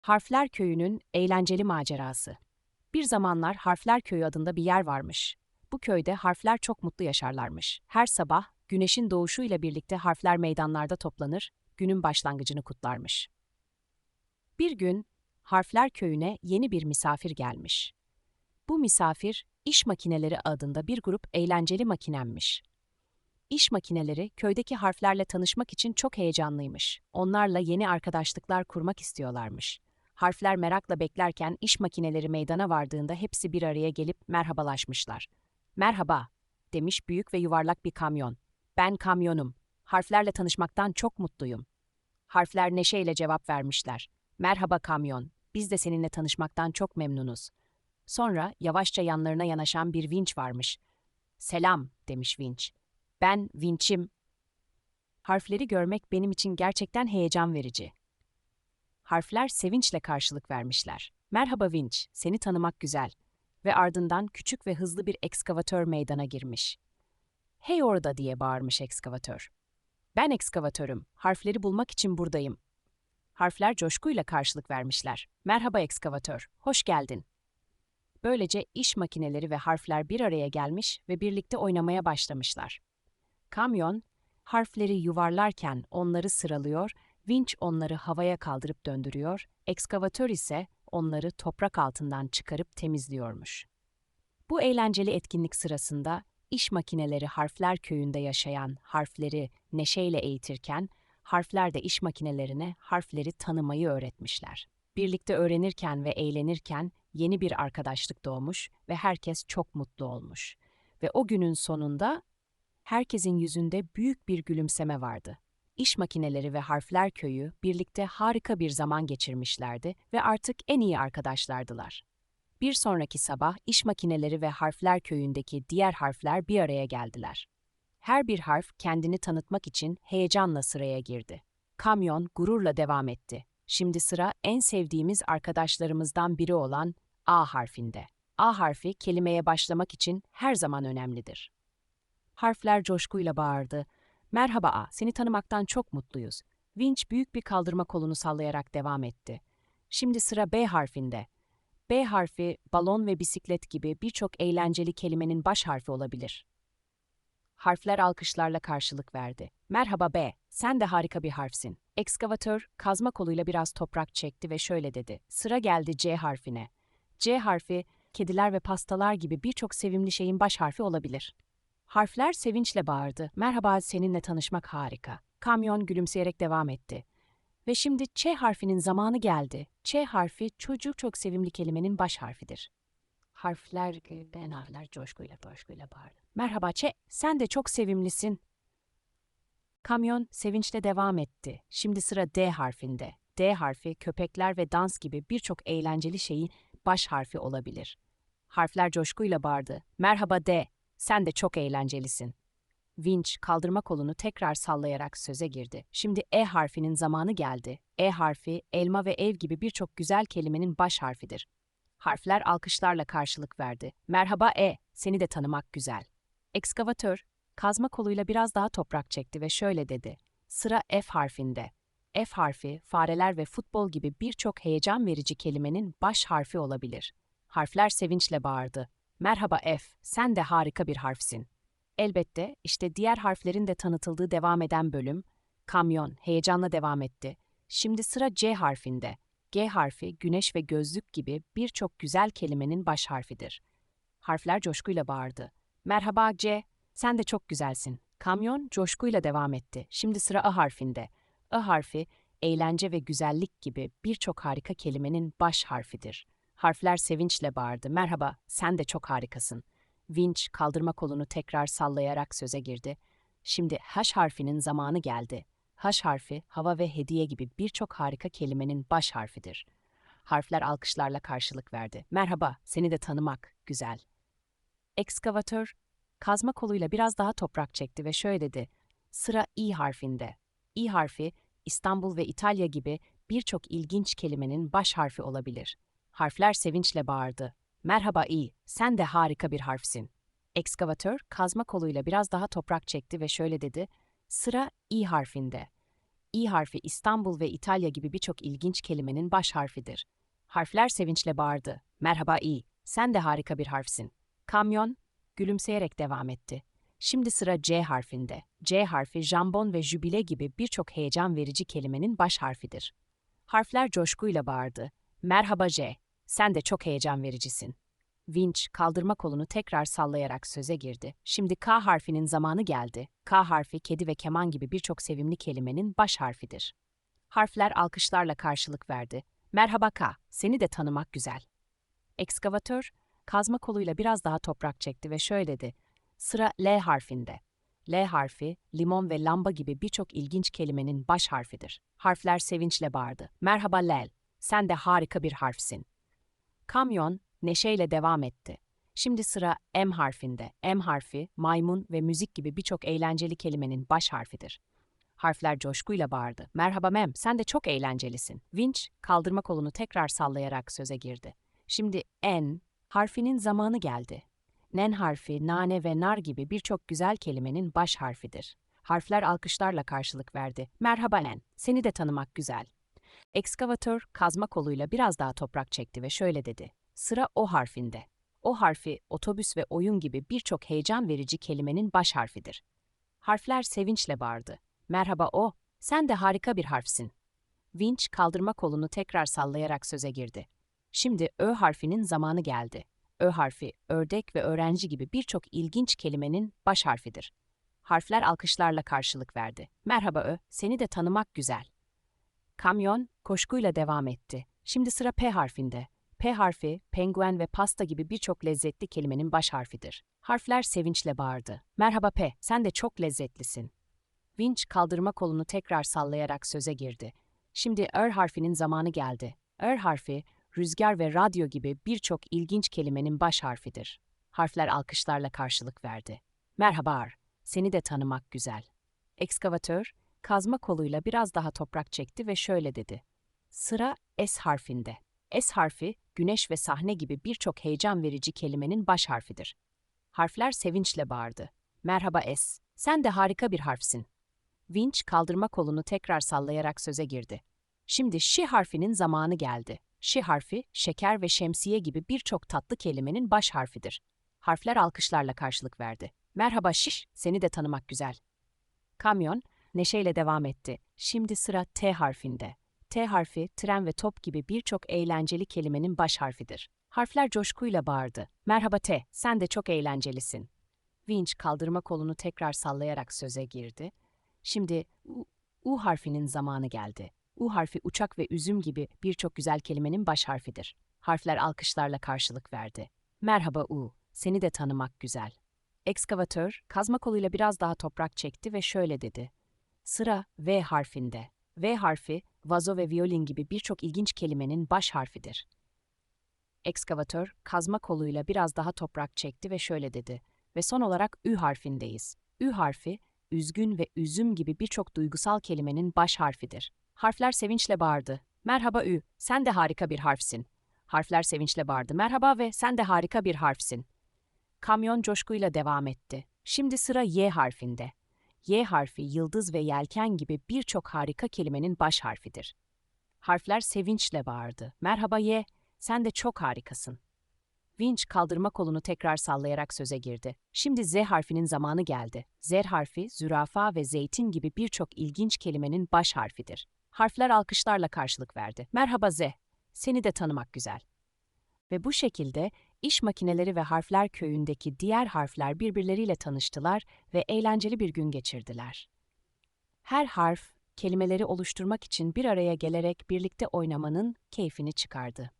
Harfler Köyü'nün eğlenceli macerası. Bir zamanlar Harfler Köyü adında bir yer varmış. Bu köyde harfler çok mutlu yaşarlarmış. Her sabah güneşin doğuşuyla birlikte harfler meydanlarda toplanır, günün başlangıcını kutlarmış. Bir gün Harfler Köyü'ne yeni bir misafir gelmiş. Bu misafir iş makineleri adında bir grup eğlenceli makinenmiş. İş makineleri köydeki harflerle tanışmak için çok heyecanlıymış. Onlarla yeni arkadaşlıklar kurmak istiyorlarmış. Harfler merakla beklerken iş makineleri meydana vardığında hepsi bir araya gelip merhabalaşmışlar. Merhaba, demiş büyük ve yuvarlak bir kamyon. Ben kamyonum. Harflerle tanışmaktan çok mutluyum. Harfler neşeyle cevap vermişler. Merhaba kamyon, biz de seninle tanışmaktan çok memnunuz. Sonra yavaşça yanlarına yanaşan bir vinç varmış. Selam, demiş vinç. Ben vinçim. Harfleri görmek benim için gerçekten heyecan verici. Harfler sevinçle karşılık vermişler. Merhaba vinç, seni tanımak güzel. Ve ardından küçük ve hızlı bir ekskavatör meydana girmiş. Hey orada diye bağırmış ekskavatör. Ben ekskavatörüm, harfleri bulmak için buradayım. Harfler coşkuyla karşılık vermişler. Merhaba ekskavatör, hoş geldin. Böylece iş makineleri ve harfler bir araya gelmiş ve birlikte oynamaya başlamışlar. Kamyon, harfleri yuvarlarken onları sıralıyor, vinç onları havaya kaldırıp döndürüyor, ekskavatör ise onları toprak altından çıkarıp temizliyormuş. Bu eğlenceli etkinlik sırasında iş makineleri harfler köyünde yaşayan harfleri neşeyle eğitirken, harfler de iş makinelerine harfleri tanımayı öğretmişler. Birlikte öğrenirken ve eğlenirken yeni bir arkadaşlık doğmuş ve herkes çok mutlu olmuş. Ve o günün sonunda herkesin yüzünde büyük bir gülümseme vardı. İş makineleri ve harfler köyü birlikte harika bir zaman geçirmişlerdi ve artık en iyi arkadaşlardılar. Bir sonraki sabah iş makineleri ve harfler köyündeki diğer harfler bir araya geldiler. Her bir harf kendini tanıtmak için heyecanla sıraya girdi. Kamyon gururla devam etti. Şimdi sıra en sevdiğimiz arkadaşlarımızdan biri olan A harfinde. A harfi kelimeye başlamak için her zaman önemlidir. Harfler coşkuyla bağırdı. Merhaba A, seni tanımaktan çok mutluyuz. Vinç büyük bir kaldırma kolunu sallayarak devam etti. Şimdi sıra B harfinde. B harfi balon ve bisiklet gibi birçok eğlenceli kelimenin baş harfi olabilir. Harfler alkışlarla karşılık verdi. Merhaba B, sen de harika bir harfsin. Ekskavatör kazma koluyla biraz toprak çekti ve şöyle dedi. Sıra geldi C harfine. C harfi kediler ve pastalar gibi birçok sevimli şeyin baş harfi olabilir. Harfler sevinçle bağırdı. Merhaba seninle tanışmak harika. Kamyon gülümseyerek devam etti. Ve şimdi Ç harfinin zamanı geldi. Ç harfi çocuk çok sevimli kelimenin baş harfidir. Harfler, ben harfler coşkuyla coşkuyla bağırdı. Merhaba Ç, sen de çok sevimlisin. Kamyon sevinçle devam etti. Şimdi sıra D harfinde. D harfi köpekler ve dans gibi birçok eğlenceli şeyin baş harfi olabilir. Harfler coşkuyla bağırdı. Merhaba D, sen de çok eğlencelisin. Vinç kaldırma kolunu tekrar sallayarak söze girdi. Şimdi E harfinin zamanı geldi. E harfi elma ve ev gibi birçok güzel kelimenin baş harfidir. Harfler alkışlarla karşılık verdi. Merhaba E, seni de tanımak güzel. Ekskavatör kazma koluyla biraz daha toprak çekti ve şöyle dedi. Sıra F harfinde. F harfi fareler ve futbol gibi birçok heyecan verici kelimenin baş harfi olabilir. Harfler sevinçle bağırdı. Merhaba F, sen de harika bir harfsin. Elbette işte diğer harflerin de tanıtıldığı devam eden bölüm, kamyon heyecanla devam etti. Şimdi sıra C harfinde. G harfi güneş ve gözlük gibi birçok güzel kelimenin baş harfidir. Harfler coşkuyla bağırdı. Merhaba C, sen de çok güzelsin. Kamyon coşkuyla devam etti. Şimdi sıra A harfinde. A harfi eğlence ve güzellik gibi birçok harika kelimenin baş harfidir. Harfler sevinçle bağırdı. Merhaba, sen de çok harikasın. Vinç kaldırma kolunu tekrar sallayarak söze girdi. Şimdi H harfinin zamanı geldi. H harfi hava ve hediye gibi birçok harika kelimenin baş harfidir. Harfler alkışlarla karşılık verdi. Merhaba, seni de tanımak güzel. Ekskavatör kazma koluyla biraz daha toprak çekti ve şöyle dedi. Sıra İ harfinde. İ harfi İstanbul ve İtalya gibi birçok ilginç kelimenin baş harfi olabilir. Harfler sevinçle bağırdı. Merhaba İ, sen de harika bir harfsin. Ekskavatör kazma koluyla biraz daha toprak çekti ve şöyle dedi. Sıra İ harfinde. İ harfi İstanbul ve İtalya gibi birçok ilginç kelimenin baş harfidir. Harfler sevinçle bağırdı. Merhaba İ, sen de harika bir harfsin. Kamyon gülümseyerek devam etti. Şimdi sıra C harfinde. C harfi jambon ve jübile gibi birçok heyecan verici kelimenin baş harfidir. Harfler coşkuyla bağırdı. Merhaba C, sen de çok heyecan vericisin. Vinç kaldırma kolunu tekrar sallayarak söze girdi. Şimdi K harfinin zamanı geldi. K harfi kedi ve keman gibi birçok sevimli kelimenin baş harfidir. Harfler alkışlarla karşılık verdi. Merhaba K, seni de tanımak güzel. Ekskavatör kazma koluyla biraz daha toprak çekti ve şöyle dedi. Sıra L harfinde. L harfi, limon ve lamba gibi birçok ilginç kelimenin baş harfidir. Harfler sevinçle bağırdı. Merhaba Lel, sen de harika bir harfsin. Kamyon neşeyle devam etti. Şimdi sıra M harfinde. M harfi, maymun ve müzik gibi birçok eğlenceli kelimenin baş harfidir. Harfler coşkuyla bağırdı. Merhaba Mem, sen de çok eğlencelisin. Vinç, kaldırma kolunu tekrar sallayarak söze girdi. Şimdi N harfinin zamanı geldi. Nen harfi, nane ve nar gibi birçok güzel kelimenin baş harfidir. Harfler alkışlarla karşılık verdi. Merhaba Nen, seni de tanımak güzel. Ekskavatör kazma koluyla biraz daha toprak çekti ve şöyle dedi. Sıra O harfinde. O harfi, otobüs ve oyun gibi birçok heyecan verici kelimenin baş harfidir. Harfler sevinçle bağırdı. Merhaba O, sen de harika bir harfsin. Vinç kaldırma kolunu tekrar sallayarak söze girdi. Şimdi Ö harfinin zamanı geldi. Ö harfi, ördek ve öğrenci gibi birçok ilginç kelimenin baş harfidir. Harfler alkışlarla karşılık verdi. Merhaba Ö, seni de tanımak güzel. Kamyon koşkuyla devam etti. Şimdi sıra P harfinde. P harfi, penguen ve pasta gibi birçok lezzetli kelimenin baş harfidir. Harfler sevinçle bağırdı. Merhaba P, sen de çok lezzetlisin. Vinç kaldırma kolunu tekrar sallayarak söze girdi. Şimdi R harfinin zamanı geldi. R harfi, rüzgar ve radyo gibi birçok ilginç kelimenin baş harfidir. Harfler alkışlarla karşılık verdi. Merhaba R, seni de tanımak güzel. Ekskavatör, kazma koluyla biraz daha toprak çekti ve şöyle dedi. Sıra S harfinde. S harfi, güneş ve sahne gibi birçok heyecan verici kelimenin baş harfidir. Harfler sevinçle bağırdı. Merhaba S, sen de harika bir harfsin. Vinç kaldırma kolunu tekrar sallayarak söze girdi. Şimdi şi harfinin zamanı geldi. Şi harfi, şeker ve şemsiye gibi birçok tatlı kelimenin baş harfidir. Harfler alkışlarla karşılık verdi. Merhaba şiş, seni de tanımak güzel. Kamyon, neşeyle devam etti. Şimdi sıra T harfinde. T harfi, tren ve top gibi birçok eğlenceli kelimenin baş harfidir. Harfler coşkuyla bağırdı. Merhaba T, sen de çok eğlencelisin. Vinç kaldırma kolunu tekrar sallayarak söze girdi. Şimdi U, U harfinin zamanı geldi. U harfi uçak ve üzüm gibi birçok güzel kelimenin baş harfidir. Harfler alkışlarla karşılık verdi. Merhaba U, seni de tanımak güzel. Ekskavatör, kazma koluyla biraz daha toprak çekti ve şöyle dedi. Sıra V harfinde. V harfi, vazo ve violin gibi birçok ilginç kelimenin baş harfidir. Ekskavatör, kazma koluyla biraz daha toprak çekti ve şöyle dedi. Ve son olarak Ü harfindeyiz. Ü harfi, üzgün ve üzüm gibi birçok duygusal kelimenin baş harfidir. Harfler sevinçle bağırdı. Merhaba Ü, sen de harika bir harfsin. Harfler sevinçle bağırdı. Merhaba ve sen de harika bir harfsin. Kamyon coşkuyla devam etti. Şimdi sıra Y harfinde. Y harfi, yıldız ve yelken gibi birçok harika kelimenin baş harfidir. Harfler sevinçle bağırdı. Merhaba Y, sen de çok harikasın. Vinç kaldırma kolunu tekrar sallayarak söze girdi. Şimdi Z harfinin zamanı geldi. Z harfi, zürafa ve zeytin gibi birçok ilginç kelimenin baş harfidir. Harfler alkışlarla karşılık verdi. Merhaba Z, seni de tanımak güzel. Ve bu şekilde iş makineleri ve harfler köyündeki diğer harfler birbirleriyle tanıştılar ve eğlenceli bir gün geçirdiler. Her harf, kelimeleri oluşturmak için bir araya gelerek birlikte oynamanın keyfini çıkardı.